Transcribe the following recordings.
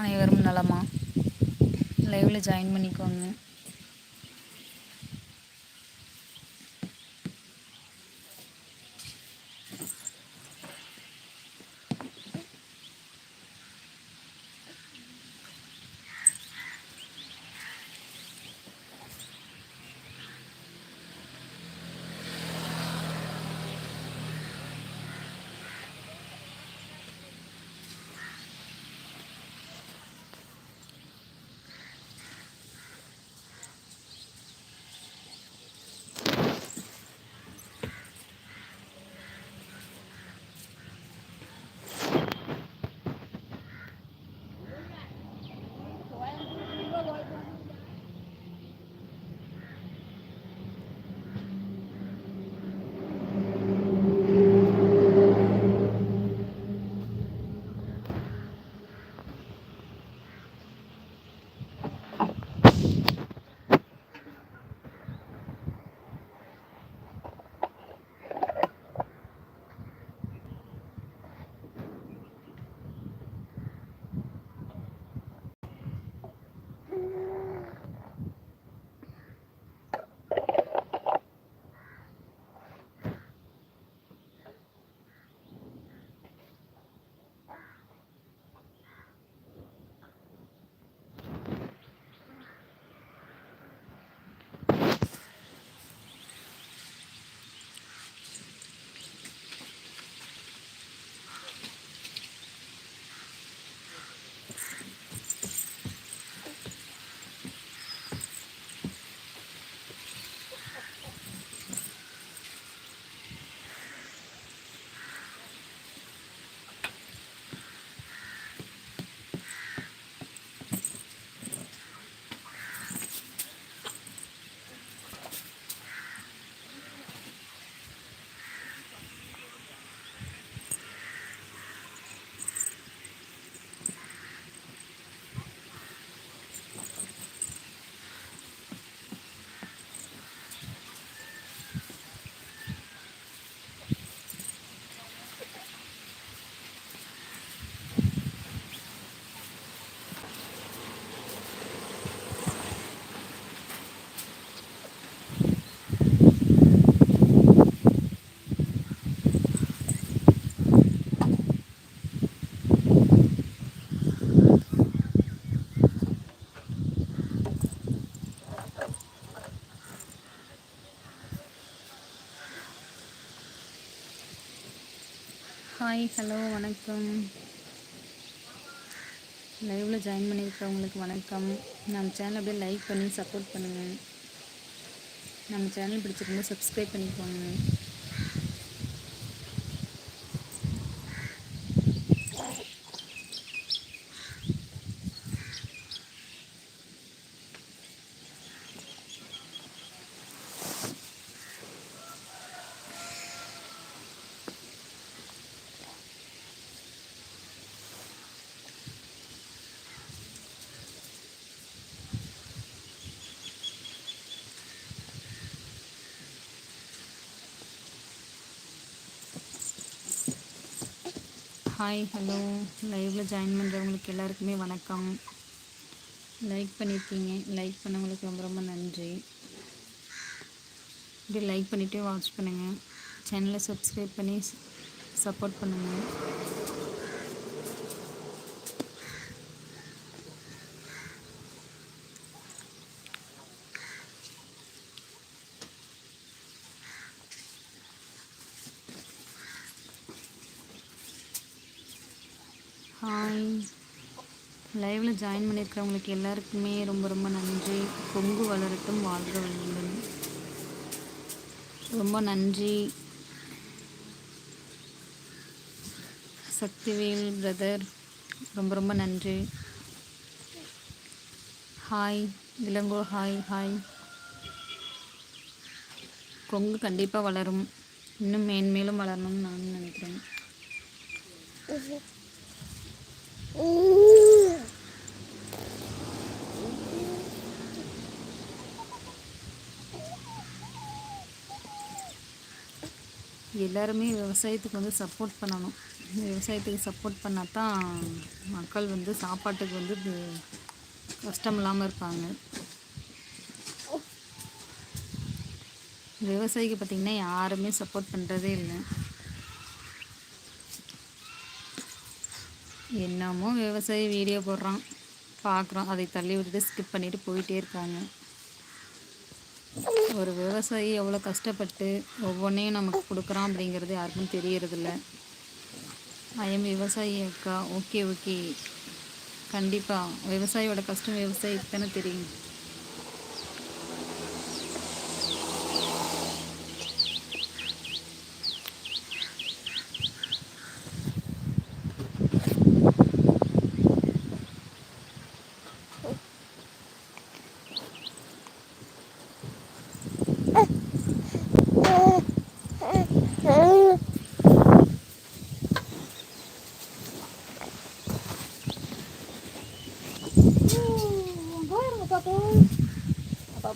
அனைவரும் நலமா? லைவில் ஜாயின் பண்ணிக்கோங்க. ஹாய் ஹலோ வணக்கம். லைவில் ஜாயின் பண்ணியிருக்கிறவங்களுக்கு வணக்கம். நம்ம சேனல் அப்படியே லைக் பண்ணி சப்போர்ட் பண்ணுங்கள் நம்ம சேனல் பிடிச்சிருந்தா சப்ஸ்கிரைப் பண்ணிக்கோங்க. ஹாய் ஹலோ லைவில் ஜாயின் பண்ணுறவங்களுக்கு எல்லாருக்குமே வணக்கம். லைக் பண்ணியிருக்கீங்க லைக் பண்ணவங்களுக்கு ரொம்ப ரொம்ப நன்றி. இப்படி லைக் பண்ணிவிட்டு வாட்ச் பண்ணுங்கள் சேனலை சப்ஸ்கிரைப் பண்ணி சப்போர்ட் பண்ணுங்கள் ஹாய் லைவில் ஜாயின் பண்ணியிருக்கிறவங்களுக்கு எல்லாருக்குமே ரொம்ப ரொம்ப நன்றி. பொங்கு வளரட்டும் வாழ்க வளமுடன். ரொம்ப நன்றி. சக்திவேல் பிரதர் ரொம்ப ரொம்ப நன்றி. Hi Ilango hi hi Kongu கண்டிப்பாக வளரும். இன்னும் மேன்மேலும் வளரணும்னு நான் நினைக்கிறேன். Mm-hmm. எல்லாருமே விவசாயத்துக்கு வந்து சப்போர்ட் பண்ணணும். விவசாயத்துக்கு சப்போர்ட் பண்ணால் தான் மக்கள் வந்து சாப்பாட்டுக்கு வந்து கஷ்டம் இல்லாமல் இருப்பாங்க. விவசாயிக்கு பார்த்திங்கன்னா யாருமே சப்போர்ட் பண்ணுறதே இல்லை. என்னமோ விவசாயி வீடியோ போடுறான். பார்க்குறோம் அதை தள்ளி விட்டுட்டு ஸ்கிப் பண்ணிவிட்டு போயிட்டே இருக்காங்க. ஒரு விவசாயி எவ்வளோ கஷ்டப்பட்டு ஒவ்வொன்றையும் நமக்கு கொடுக்குறான் அப்படிங்கிறது யாருக்கும் தெரியறதில்ல. ஐஎம் விவசாயி அக்கா ஓகே ஓகே கண்டிப்பாக விவசாயியோட கஷ்டம் விவசாயிக்கு தானே தெரியும்.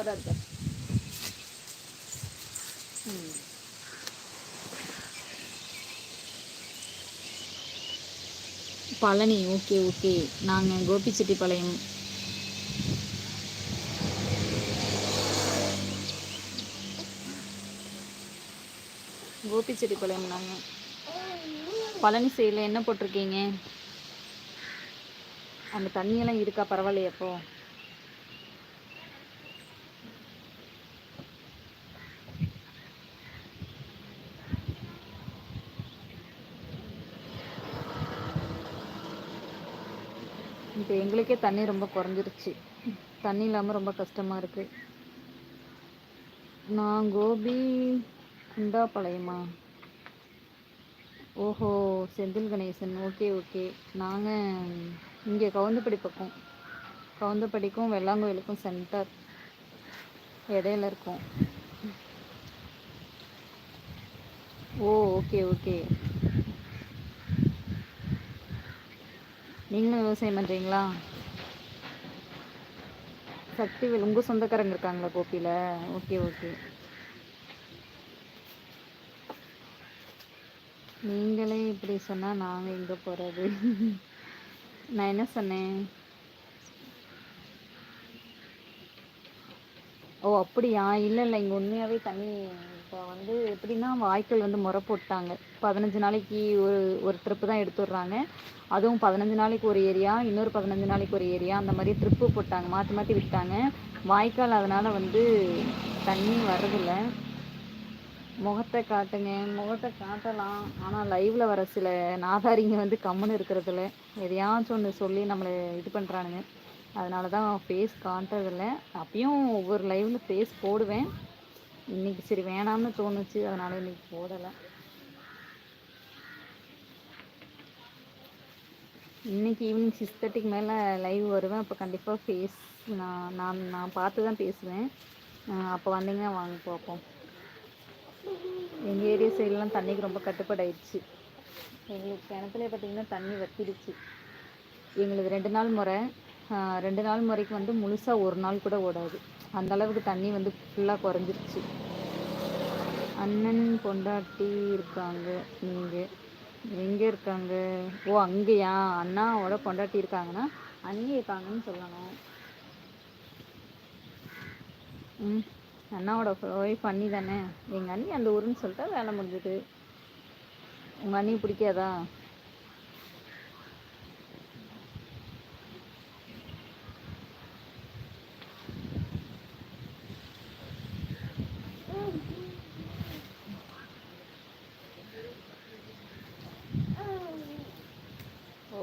பாப்பாரா பழனி ஓகே ஓகே. நாங்கள் கோபிச்செட்டிப்பாளையம். கோபிச்செட்டிப்பாளையம் நாங்கள் பழனி சைடில் என்ன போட்டிருக்கீங்க? அந்த தண்ணியெல்லாம் இருக்கா? பரவாயில்லையா அப்போ. இப்போ எங்களுக்கே தண்ணி ரொம்ப குறைஞ்சிருச்சு. தண்ணி இல்லாமல் ரொம்ப கஷ்டமாக இருக்குது நான் கோபி குண்டாப்பாளையமா ஓஹோ செந்தில் கணேசன். Okay okay. நாங்கள் இங்கே கவுந்தப்படி பக்கம். கவுந்தப்படிக்கும் வெள்ளாங்கோயிலுக்கும் சென்டர் இடையில இருக்கோம். ஓ ஓகே ஓகே. நீங்களும் விவசாயம் பண்ணுறீங்களா சக்திவேல் உங்கள் சொந்தக்காரங்க இருக்காங்களா கோப்பியில் ஓகே ஓகே. நீங்களே இப்படி சொன்னால் நாங்கள் எங்கே போகிறது நான் என்ன சொன்னேன்? ஓ அப்படியா? இல்லை இல்லை. இங்கே உண்மையாகவே தண்ணி இப்போ வந்து எப்படின்னா வாய்க்கால் வந்து முறை போட்டாங்க. பதினஞ்சு நாளைக்கு ஒரு ஒரு ட்ரிப்பு தான் எடுத்துடுறாங்க. அதுவும் பதினஞ்சு நாளைக்கு ஒரு ஏரியா இன்னொரு பதினஞ்சு நாளைக்கு ஒரு ஏரியா அந்த மாதிரி ட்ரிப்பு போட்டாங்க. மாற்றி மாற்றி விட்டாங்க. வாய்க்கால் அதனால் வந்து தண்ணி வர்றதில்ல. முகத்தை காட்டுங்க. முகத்தை காட்டலாம். ஆனால் லைவில் வர சில நாதாரிங்க வந்து கம்முன்னு இருக்கிறதில்ல. எதையாச்சும் ஒன்று சொல்லி நம்மளை இது பண்ணுறானுங்க அதனால தான் ஃபேஸ் காட்டுறதில்ல அப்பயும் ஒவ்வொரு லைவில் ஃபேஸ் போடுவேன். இன்னைக்கு சரி வேணாம்னு தோணுச்சு. அதனால இன்னைக்கு போடலை. இன்னைக்கு ஈவினிங் சிக்ஸ் தேர்ட்டிக்கு மேலே லைவ் வருவேன். அப்போ கண்டிப்பாக ஃபேஸ் நான் நான் நான் பார்த்து தான் பேசுவேன் அப்போ வந்தீங்கன்னா வாங்க பார்ப்போம். எங்கள் ஏரியா சைட்லாம் தண்ணிக்கு ரொம்ப கட்டுப்பாடாயிடுச்சு. எங்களுக்கு கிணத்துல பார்த்தீங்கன்னா தண்ணி வத்திடுச்சு. எங்களுக்கு ரெண்டு நாள் முறை. ரெண்டு நாள் முறைக்கு வந்து முழுசாக ஒரு நாள் கூட ஓடாது. அந்த அளவுக்கு தண்ணி வந்து ஃபுல்லாக குறைஞ்சிருச்சு. அண்ணன் பொண்டாட்டி இருக்காங்க. இங்கே எங்கே இருக்காங்க? ஓ அங்கேயா? அண்ணாவோட பொண்டாட்டி இருக்காங்கன்னா அங்கே இருக்காங்கன்னு சொல்லணும். ம் அண்ணாவோட ஒய்ஃப் அண்ணி தானே? எங்கள் அண்ணி அந்த ஊருன்னு சொல்லிட்டா வேலை முடிஞ்சுது. உங்கள் அண்ணி பிடிக்காதா ஓ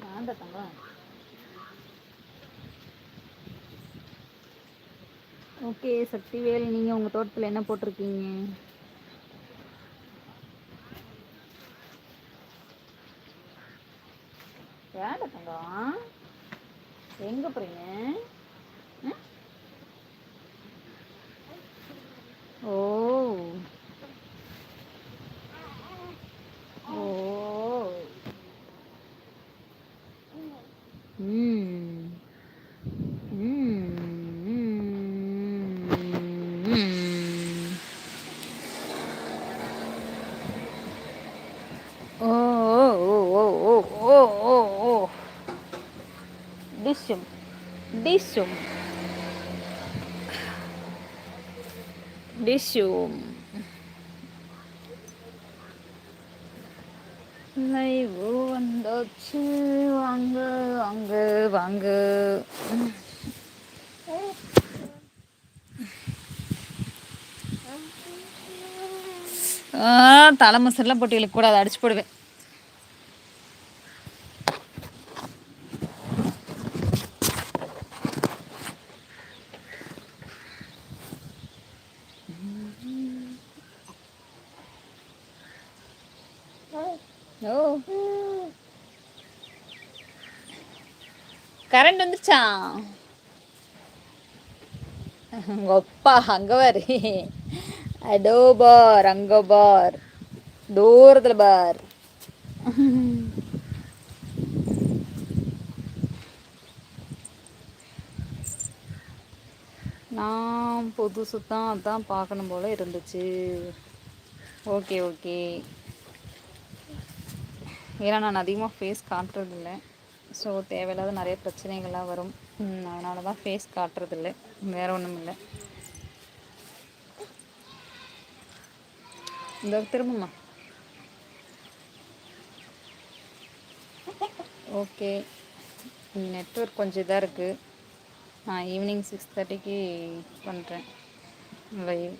வேண்டாம் தங்கம் ஓகே சக்திவேல் நீங்கள் உங்கள் தோட்டத்தில் என்ன போட்டிருக்கீங்க? வேண்டாம் தங்கம். எங்கே போகிறீங்க ம்? ஓ ஓ ம் ம் ம் டிஷ்ஷும் டிஷ்ஷும் டிஷ்ஷும் லைவ் வந்தாச்சு வாங்க வாங்க வாங்க ஆ, தலை மசரெல்லாம் போட்டு இழுக்க கூடாது அடிச்சு போடுவேன். ஓ. கரண்ட் வந்துருச்சா? உங்க அப்பா அங்க பார். அடோ பார் அங்க பார். தூரத்துல பார். நான் புதுசு தான் அதான் பார்க்கணும் போல இருந்துச்சு. Okay okay. ஏன்னா நான் அதிகமாக ஃபேஸ் காட்டுறதில்ல. ஸோ தேவையில்லாத நிறைய பிரச்சனைகள்லாம் வரும். அதனால தான் ஃபேஸ் காட்டுறதில்ல. வேறு ஒன்றும் இல்லை. இந்த திரும்பம்மா. ஓகே நெட்ஒர்க் கொஞ்சம் இதாக இருக்குது நான் ஈவினிங் சிக்ஸ் தேர்ட்டிக்கு பண்ணுறேன் லைவ்